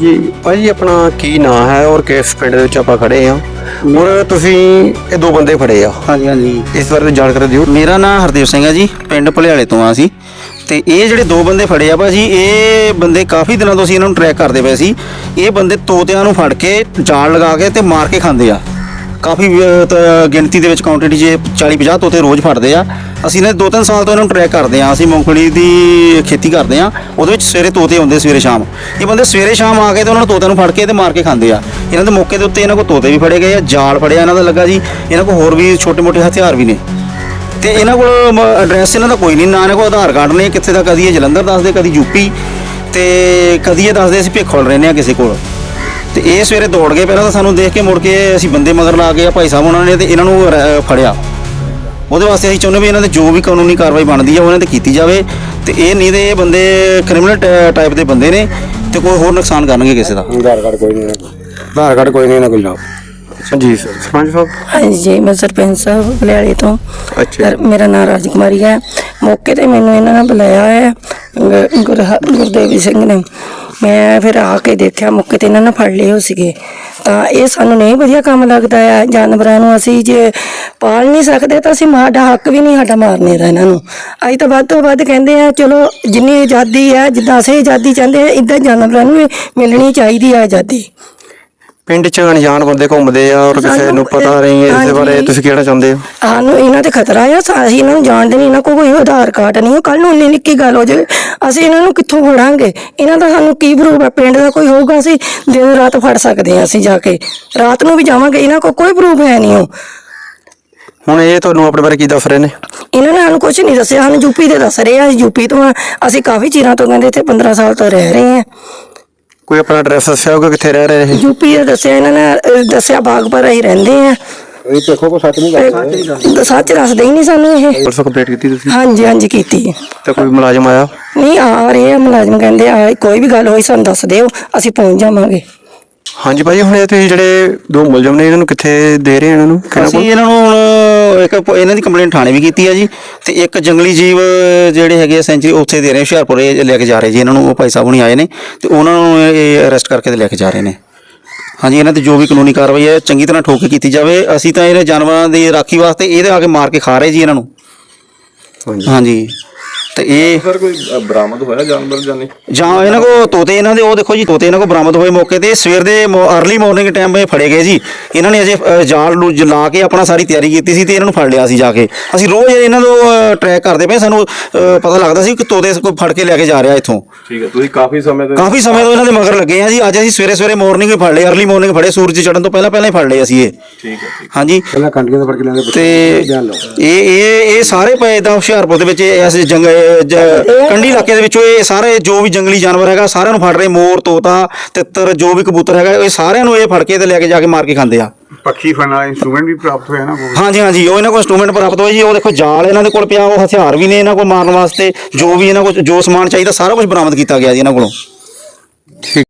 ਜੀ ਭਾਜੀ ਆਪਣਾ ਕੀ ਨਾਂ ਹੈ ਔਰ ਕਿਸ ਪਿੰਡ ਦੇ ਵਿੱਚ ਆਪਾਂ ਖੜੇ ਆ ਔਰ ਤੁਸੀਂ ਇਹ ਦੋ ਬੰਦੇ ਫੜੇ ਆ। ਹਾਂਜੀ ਹਾਂਜੀ। ਇਸ ਬਾਰੇ ਜਾਣਕਾਰੀ ਦਿਓ। ਮੇਰਾ ਨਾਮ ਹਰਦੇਵ ਸਿੰਘ ਹੈ ਜੀ ਪਿੰਡ ਭਲਿਆਲੇ ਤੋਂ ਆ ਅਸੀਂ। ਤੇ ਇਹ ਜਿਹੜੇ ਦੋ ਬੰਦੇ ਫੜੇ ਆ ਭਾਜੀ ਇਹ ਬੰਦੇ ਕਾਫੀ ਦਿਨਾਂ ਤੋਂ ਅਸੀਂ ਇਹਨਾਂ ਨੂੰ ਟਰੈਕ ਕਰਦੇ ਪਏ ਸੀ। ਇਹ ਬੰਦੇ ਤੋਤਿਆਂ ਨੂੰ ਫੜ ਕੇ ਜਾਲ ਲਗਾ ਕੇ ਤੇ ਮਾਰ ਕੇ ਖਾਂਦੇ ਆ। ਕਾਫੀ ਅਹ, ਤ- ਗਿਣਤੀ ਦੇ ਵਿੱਚ ਕੁਆਂਟੀਟੀ ਜੇ 40 50 ਤੋਤੇ ਰੋਜ਼ ਫੜਦੇ ਆ। ਅਸੀਂ ਨੇ ਦੋ ਤਿੰਨ ਸਾਲ ਤੋਂ ਇਹਨਾਂ ਨੂੰ ਟਰੈਕ ਕਰਦੇ ਆ। ਅਸੀਂ ਮੂੰਗਫਲੀ ਦੀ ਖੇਤੀ ਕਰਦੇ ਆ। ਉਹਦੇ ਵਿੱਚ ਸਵੇਰੇ ਤੋਤੇ ਆਉਂਦੇ ਸਵੇਰੇ ਸ਼ਾਮ। ਇਹ ਬੰਦੇ ਸਵੇਰੇ ਸ਼ਾਮ ਆ ਕੇ ਤੇ ਉਹਨਾਂ ਨੂੰ ਤੋਤਿਆਂ ਨੂੰ ਫੜ ਕੇ ਤੇ ਮਾਰ ਕੇ ਖਾਂਦੇ ਆ। ਇਹਨਾਂ ਦੇ ਮੌਕੇ ਦੇ ਉੱਤੇ ਇਹਨਾਂ ਕੋਲ ਤੋਤੇ ਵੀ ਫੜੇ ਗਏ ਆ ਜਾਲ ਫੜਿਆ ਇਹਨਾਂ ਦਾ ਲੱਗਾ ਜੀ। ਇਹਨਾਂ ਕੋਲ ਹੋਰ ਵੀ ਛੋਟੇ ਮੋਟੇ ਹਥਿਆਰ ਵੀ ਨੇ। ਤੇ ਇਹਨਾਂ ਕੋਲ ਐਡਰੈਸ ਇਹਨਾਂ ਦਾ ਕੋਈ ਨਹੀਂ। ਨਾ ਇਹਨਾਂ ਕੋਲ ਆਧਾਰ ਕਾਰਡ ਨੇ ਕਿੱਥੇ ਦਾ ਕਦੀ ਇਹ ਜਲੰਧਰ ਦੱਸਦੇ ਕਦੀ ਯੂਪੀ ਤੇ ਕਦੀ ਇਹ ਦੱਸਦੇ ਅਸੀਂ ਭੇਖੋਲ ਰਹਿੰਦੇ ਆ ਕਿਸੇ ਕੋਲ। ਤੇ ਇਹ ਸਵੇਰੇ ਦੌੜ ਗਏ ਪਹਿਲਾਂ ਤਾਂ ਸਾਨੂੰ ਦੇਖ ਕੇ ਮੁੜ ਕੇ ਅਸੀਂ ਬੰਦੇ ਮਗਰ ਲਾ ਗਏ ਆ ਭਾਈ ਸਾਹਿਬ ਉਹਨਾਂ ਨੇ ਤੇ ਇਹਨਾਂ ਨੂੰ ਫੜਿਆ। ਉਹਦੇ ਵਾਸਤੇ ਅਸੀਂ ਚਾਹੁੰਦੇ ਵੀ ਇਹਨਾਂ ਤੇ ਜੋ ਵੀ ਕਾਨੂੰਨੀ ਕਾਰਵਾਈ ਬਣਦੀ ਆ ਉਹਨਾਂ ਤੇ ਕੀਤੀ ਜਾਵੇ ਤੇ ਇਹ ਨਹੀਂ ਤੇ ਇਹ ਬੰਦੇ ਕ੍ਰਿਮੀਨਲ ਟਾਈਪ ਦੇ ਬੰਦੇ ਨੇ ਤੇ ਕੋਈ ਹੋਰ ਨੁਕਸਾਨ ਕਰਨਗੇ ਕਿਸੇ ਦਾ। ਆਧਾਰ ਕਾਰਡ ਕੋਈ ਨਹੀਂ ਆਧਾਰ ਕਾਰਡ ਕੋਈ ਨਹੀਂ ਨਾ ਕੋਈ ਲਾਓ ਹਾਂਜੀ ਸਰ। ਸਰਪੰਚ ਸਾਹਿਬ? ਹਾਂਜੀ ਮੈਂ ਸਰਪੰਚ ਸਾਹਿਬ ਬਲਿਆਲੇ ਤੋਂ। ਅੱਛਾ। ਸਰ, ਮੇਰਾ ਨਾਮ ਰਾਜਕੁਮਾਰੀ ਹੈ। ਮੌਕੇ ਤੇ ਮੈਨੂੰ ਇਹਨਾਂ ਨੇ ਬੁਲਾਇਆ ਹੈ ਗੁਰ- ਗੁਰਹ- ਗੁਰਦੇਵੀ ਸਿੰਘ ਨੇ। ਮੈਂ ਫਿਰ ਆ ਕੇ ਦੇਖਿਆ, ਮੌਕੇ ਤੇ ਇਹਨਾਂ ਨੇ ਫੜ ਲਏ ਹੋ ਸੀਗੇ। ਤਾਂ ਇਹ ਸਾਨੂੰ ਨਹੀਂ ਵਧੀਆ ਕੰਮ ਲੱਗਦਾ ਆ, ਜਾਨਵਰਾਂ ਨੂੰ ਅਸੀਂ ਜੇ ਪਾਲ ਨਹੀਂ ਸਕਦੇ ਤਾਂ ਅਸੀਂ ਸਾਡਾ ਹੱਕ ਵੀ ਨਹੀਂ ਸਾਡਾ ਮਾਰਨੇ ਦਾ ਇਹਨਾਂ ਨੂੰ। ਅਸੀਂ ਤਾਂ ਵੱਧ ਤੋਂ ਵੱਧ ਕਹਿੰਦੇ ਆ, ਚਲੋ ਜਿੰਨੀ ਆਜ਼ਾਦੀ ਹੈ ਜਿੱਦਾਂ ਅਸੀਂ ਆਜ਼ਾਦੀ ਚਾਹੁੰਦੇ ਆ ਇਦਾਂ ਜਾਨਵਰਾਂ ਨੂੰ ਵੀ ਮਿਲਣੀ ਚਾਹੀਦੀ ਹੈ ਆਜ਼ਾਦੀ। ਪਿੰਡ 'ਚ ਅਣਜਾਣ ਬੰਦੇ ਘੁੰਮਦੇ ਆ ਔਰ ਕਿਸੇ ਸਾਨੂੰ ਨੂੰ ਪਤਾ ਨਹੀਂ ਇਸ ਹਾਂਜੀ। ਬਾਰੇ ਤੁਸੀਂ ਕਿਹੜਾ ਚਾਹੁੰਦੇ ਹੋ? ਸਾਨੂੰ ਇਹਨਾਂ ਤੇ ਖਤਰਾ ਆ ਸਾ- ਅਸੀਂ ਇਹਨਾਂ ਨੂੰ ਜਾਣਦੇ ਨਹੀਂ ਇਹਨਾਂ ਕੋਲ ਕੋਈ ਆਧਾਰ ਕਾਰਡ ਨਹੀਂ ਕੱਲ ਨੂੰ ਇੰਨੀ ਨਿੱਕੀ ਗੱਲ ਹੋ ਜਾਵੇ ਅਸੀਂ ਇਹਨਾਂ ਨੂੰ ਕਿੱਥੋਂ ਫੜਾਂਗੇ? ਇਹਨਾਂ ਦਾ ਸਾਨੂੰ ਕੀ ਪ੍ਰੂਫ ਹੈ ਪਿੰਡ ਦਾ ਕੋਈ ਹੋਊਗਾ ਅਸੀਂ ਦਿਨ ਰਾਤ ਫੜ ਸਕਦੇ ਹਾਂ ਅਸੀਂ ਜਾ ਕੇ। ਰਾਤ ਨੂੰ ਵੀ ਜਾਵਾਂਗੇ ਇਹਨਾਂ ਕੋਲ ਕੋਈ ਪ੍ਰੂਫ ਹੈ ਨਹੀਂ ਉਹ। ਹੁਣ ਇਹ ਤੁਹਾਨੂੰ ਆਪਣੇ ਬਾਰੇ ਕੀ ਦੱਸ ਰਹੇ ਨੇ? ਇਹਨਾਂ ਨੇ ਸਾਨੂੰ ਕੁਝ ਨਹੀਂ ਦੱਸਿਆ ਸਾਨੂੰ ਯੂਪੀ ਦੇ ਦੱਸ ਰਹੇ ਆ ਅਸੀਂ ਯੂਪੀ ਤੋਂ ਆ ਅਸੀਂ ਕਾਫੀ ਚਿਰਾਂ ਤੋਂ ਕਹਿੰਦੇ ਇੱਥੇ 15 ਸਾਲ ਤੋਂ ਰਹਿ ਰਹੇ ਹਾਂ। ਕੋਈ ਆਪਣਾ ਐਡਰੈਸ ਦੱਸਿਆ ਹੋਊਗਾ ਕਿੱਥੇ ਰਹਿ ਰਹੇ ਇਹ? ਯੂਪੀ ਦੇ ਦੱਸਿਆ ਇਹਨਾਂ ਨੇ ਅਹ, ਦੱਸਿਆ ਬਾਗਪੁਰ ਅਸੀਂ ਰਹਿੰਦੇ ਆ ਇਹ ਦੇਖੋ ਕੋ ਸੱਚ ਨਹੀਂ ਸੱਚ ਦੱਸਦੇ ਹੀ ਨਹੀਂ ਸਾਨੂੰ ਇਹ। ਪੁਲਿਸ ਕੰਪਲੀਟ ਕੀਤੀ ਤੁਸੀਂ? ਹਾਂਜੀ ਹਾਂਜੀ ਕੀਤੀ ਤੇ ਕੋਈ ਮੁਲਾਜ਼ਮ ਆਇਆ? ਨਹੀਂ ਆ ਰਹੇ ਆ ਮੁਲਾਜ਼ਮ ਕਹਿੰਦੇ ਆ ਕੋਈ ਵੀ ਗੱਲ ਹੋਈ ਸਾਨੂੰ ਦੱਸ ਦਿਓ ਅਸੀਂ ਪਹੁੰਚ ਜਾਵਾਂਗੇ। ਹਾਂਜੀ ਭਾਜੀ ਹੁਣ ਇਹ ਤੁਸੀਂ ਜਿਹੜੇ ਦੋ ਮੁਲਜ਼ਮ ਨੇ ਇਹਨਾਂ ਨੂੰ ਕਿੱਥੇ ਦੇ ਰਹੇ ਇਹਨਾਂ ਨੂੰ? ਕਿਹਨਾਂ ਅਸੀਂ ਕੋਲ? ਇਹਨਾਂ ਨੂੰ ਹੁਣ ਇੱਕ ਪ- ਇਹਨਾਂ ਦੀ ਕੰਪਲੇਂਟ ਥਾਣੇ ਵੀ ਕੀਤੀ ਹੈ ਜੀ ਤੇ ਇੱਕ ਜੰਗਲੀ ਜੀਵ ਜਿਹੜੇ ਹੈਗੇ ਸੈਂਚਰੀ ਉੱਥੇ ਦੇ ਰਹੇ ਹੁਸ਼ਿਆਰਪੁਰ ਇਹ ਲੈ ਕੇ ਜਾ ਰਹੇ ਜੀ। ਇਹਨਾਂ ਨੂੰ ਉਹ ਭਾਈ ਸਾਹਿਬ ਹੁਣੀ ਆਏ ਨੇ ਤੇ ਉਹਨਾਂ ਨੂੰ ਇਹ ਅਰੈਸਟ ਕਰਕੇ ਤੇ ਲੈ ਕੇ ਜਾ ਰਹੇ ਨੇ। ਹਾਂਜੀ ਇਹਨਾਂ ਤੇ ਜੋ ਵੀ ਕਾਨੂੰਨੀ ਕਾਰਵਾਈ ਹੈ ਚੰਗੀ ਤਰ੍ਹਾਂ ਠੋਕ ਕੇ ਕੀਤੀ ਜਾਵੇ। ਅਸੀਂ ਤਾਂ ਇਹਨਾਂ ਜਾਨਵਰਾਂ ਦੀ ਰਾਖੀ ਵਾਸਤੇ ਇਹਦੇ ਆ ਕੇ ਮਾਰ ਕੇ ਖਾ ਰਹੇ ਜੀ ਇਹਨਾਂ ਨੂੰ। ਹਾਂਜੀ। ਹਾਂਜੀ। ਤੇ ਇਹ ਸਰ ਕੋਈ ਬਰਾਮਦ ਹੋਇਆ ਜਾਨਵਰ ਜਾਂ ਜਾਂ ਇਹਨਾਂ ਕੋ ਤੋਤੇ ਇਹਨਾਂ ਦੇ ਉਹ ਦੇਖੋ ਜੀ ਤੋਤੇ ਇਹਨਾਂ ਕੋ ਬਰਾਮਦ ਹੋਏ ਮੌਕੇ ਤੇ ਸਵੇਰ ਦੇ अर्ਲੀ ਮਾਰਨਿੰਗ ਟਾਈਮ ਇਹ ਫੜੇ ਗਏ ਜੀ। ਇਹਨਾਂ ਨੇ ਅਜੇ ਜਾਲ ਨੂੰ ਜਲਾ ਕੇ ਆਪਣਾ ਸਾਰੀ ਤਿਆਰੀ ਕੀਤੀ ਸੀ ਤੇ ਇਹਨਾਂ ਨੂੰ ਫੜ ਲਿਆ ਸੀ ਜਾ ਕੇ। ਅਸੀਂ ਰੋਜ਼ ਇਹਨਾਂ ਨੂੰ ਟਰੈਕ ਕਰਦੇ ਪਏ ਸਾਨੂੰ ਪਤਾ ਲੱਗਦਾ ਸੀ ਕਿ ਤੋਤੇ ਕੋਈ ਫੜ ਕੇ ਲੈ ਕੇ ਜਾ ਰਿਹਾ ਇੱਥੋਂ। ਠੀਕ ਹੈ ਤੁਸੀਂ ਕਾਫੀ ਸਮੇਂ ਤੋਂ ਕਾਫੀ ਸਮੇਂ ਤੋਂ ਇਹਨਾਂ ਦੇ ਮਗਰ ਲੱਗੇ ਆ ਜੀ। ਅੱਜ ਅਸੀਂ ਸਵੇਰੇ ਸਵੇਰੇ ਮਾਰਨਿੰਗ ਫੜ ਲਏ ਅਰਲੀ ਮਾਰਨਿੰਗ ਫੜੇ ਸੂਰਜ ਚੜਨ ਤੋਂ ਪਹਿਲਾਂ ਪਹਿਲਾਂ ਹੀ ਫੜ ਲਏ ਅਸੀਂ ਇਹ। ਠੀਕ ਹੈ ਹਾਂਜੀ। ਪਹਿਲਾਂ ਕੰਟੀਆਂ ਤੋਂ ਫੜ ਕੇ ਲਿਆਂਦੇ ਤੇ ਇਹ ਇਹ ਸਾਰੇ ਪਏ ਦਾ ਹੁਸ਼ਿਆਰਪੁਰ ਦੇ ਵਿੱਚ ਇਸ ਜੰਗ ਕੰਢੀ ਇਲਾਕੇ ਦੇ ਵਿੱਚੋਂ ਇਹ ਸਾਰੇ ਜੋ ਵੀ ਜੰਗਲੀ ਜਾਨਵਰ ਹੈਗਾ ਸਾਰਿਆਂ ਨੂੰ ਫੜ ਰਹੇ ਮੋਰ ਤੋਤਾ ਤਿੱਤਰ ਜੋ ਵੀ ਕਬੂਤਰ ਹੈਗਾ ਇਹ ਸਾਰਿਆਂ ਨੂੰ ਇਹ ਫੜ ਕੇ ਤੇ ਲੈ ਕੇ ਜਾ ਕੇ ਮਾਰ ਕੇ ਖਾਂਦੇ ਆ। ਪੱਖੀ ਫੜਨ ਵਾਲਾ ਇਨਸਟਰੂਮੈਂਟ ਵੀ ਪ੍ਰਾਪਤ ਹੋਇਆ ਨਾ ਹਾਂਜੀ ਹਾਂਜੀ ਉਹ ਇਹਨਾਂ ਕੋਲ ਇੰਸਟਰੂਮੈਂਟ ਪ੍ਰਾਪਤ ਹੋਏ ਜੀ ਉਹ ਦੇਖੋ ਜਾਲ ਇਹਨਾਂ ਦੇ ਕੋਲ ਪਿਆ ਉਹ ਹਥਿਆਰ ਵੀ ਨੇ ਇਹਨਾਂ ਕੋਲ ਮਾਰਨ ਵਾਸਤੇ ਜੋ ਵੀ ਇਹਨਾਂ ਕੋਲ ਜੋ ਸਮਾਨ ਚਾਹੀਦਾ ਸਾਰਾ ਕੁਝ ਬਰਾਮਦ ਕੀਤਾ ਗਿਆ ਜੀ ਇਹਨਾਂ ਕੋਲੋਂ।